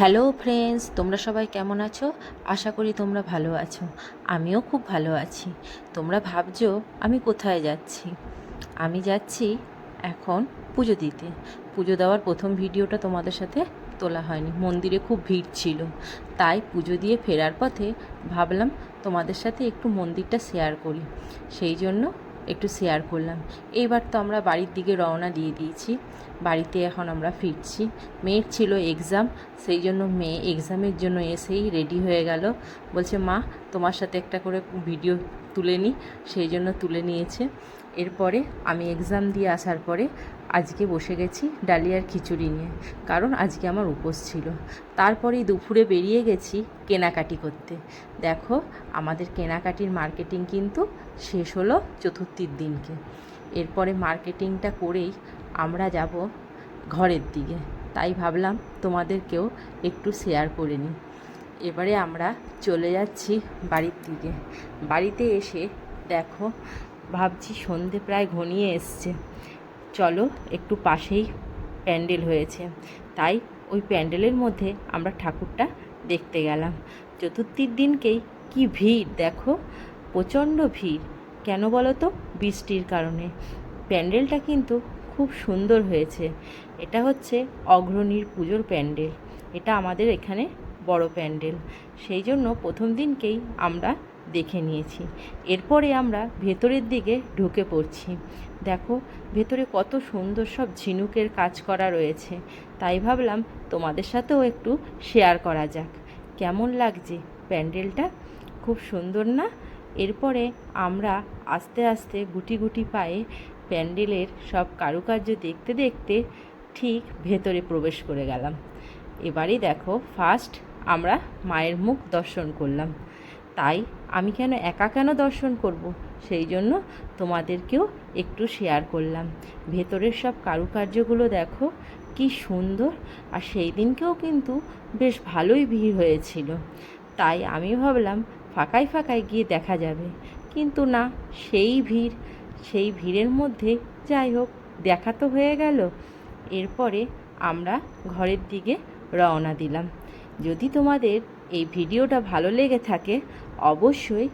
Hello friends, তোমরা সবাই কেমন আছো? আশা করি তোমরা ভালো আছো। আমিও খুব ভালো আছি। তোমরা ভাবছ আমি কোথায় যাচ্ছি? আমি যাচ্ছি এখন পুজো দিতে। পুজো দেওয়ার প্রথম ভিডিওটা তোমাদের সাথে তোলা হয়নি। মন্দিরে খুব ভিড় ছিল। তাই পুজো দিয়ে ফেরার পথে ভাবলাম তোমাদের সাথে একটু মন্দিরটা শেয়ার করি। সেই জন্য একটু শেয়ার করলাম। এইবার তো আমরা বাড়ির দিকে রওনা দিয়ে দিয়েছি। বাড়িতে এখন আমরা ফিরছি। মেয়ের ছিল এক্সাম সেই জন্য মেয়ে এক্সামের জন্য এসেই রেডি হয়ে গেল। বলছে, মা, তোমার সাথে একটা করে ভিডিও তুলে নিই, সেই জন্য তুলে নিয়েছে। এরপরে আমি এক্সাম দিয়ে আসার পরে আজকে বসে গেছি ডালিয়ার খিচুড়ি নিয়ে, কারণ আজকে আমার উপোস ছিল। তারপরেই দুপুরে বেরিয়ে গেছি কেনাকাটি করতে। দেখো, আমাদের কেনাকাটির মার্কেটিং কিন্তু শেষ হলো চতুর্থীর দিনকে। এরপরে মার্কেটিংটা করেই আমরা যাব ঘরের দিকে। তাই ভাবলাম তোমাদেরকেও একটু শেয়ার করে নিই। এবারে আমরা চলে যাচ্ছি বাড়ির দিকে। বাড়িতে এসে দেখো, ভাবছি সন্ধে প্রায় ঘনিয়ে এসছে। চলো একটু পাশেই প্যান্ডেল হয়েছে। তাই ওই প্যান্ডেলের মধ্যে আমরা ঠাকুরটা দেখতে গেলাম। চতুর্থীর দিনকেই কি ভিড় দেখো, প্রচণ্ড ভিড়। কেন বলো তো? বৃষ্টির কারণে। প্যান্ডেলটা কিন্তু খুব সুন্দর হয়েছে। এটা হচ্ছে অগ্রণীর পুজোর প্যান্ডেল। এটা আমাদের এখানে বড় প্যান্ডেল। সেই জন্য প্রথম দিনকেই আমরা দেখে নিয়েছি। এরপরে আমরা ভেতরের দিকে ঢুকে পড়ছি। দেখো, ভেতরে কত সুন্দর সব ঝিনুকের কাজ করা রয়েছে। তাই ভাবলাম তোমাদের সাথেও একটু শেয়ার করা যাক। কেমন লাগছে প্যান্ডেলটা? খুব সুন্দর না? এরপরে আমরা আস্তে আস্তে গুটি গুটি পায়ে প্যান্ডেলের সব কারুকার্য দেখতে দেখতে ঠিক ভেতরে প্রবেশ করে গেলাম। এবারে দেখো ফার্স্ট আমরা মায়ের মুখ দর্শন করলাম। তাই আমি কেন একা কেন দর্শন করব? সেই জন্য তোমাদেরকেও একটু শেয়ার করলাম। ভেতরের সব কারুকার্যগুলো দেখো, কি সুন্দর। আর সেই দিনকেও কিন্তু বেশ ভালোই ভিড় হয়েছিল। তাই আমি ভাবলাম ফাঁকায় ফাঁকায় গিয়ে দেখা যাবে। কিন্তু না, সেই ভিড়, সেই ভিড়ের মধ্যে যাই হোক, দেখা তো হয়ে গেল। এরপরে আমরা ঘরের দিকে রওনা দিলাম। যদি তোমাদের এই ভিডিওটা ভালো লেগে থাকে অবশ্যই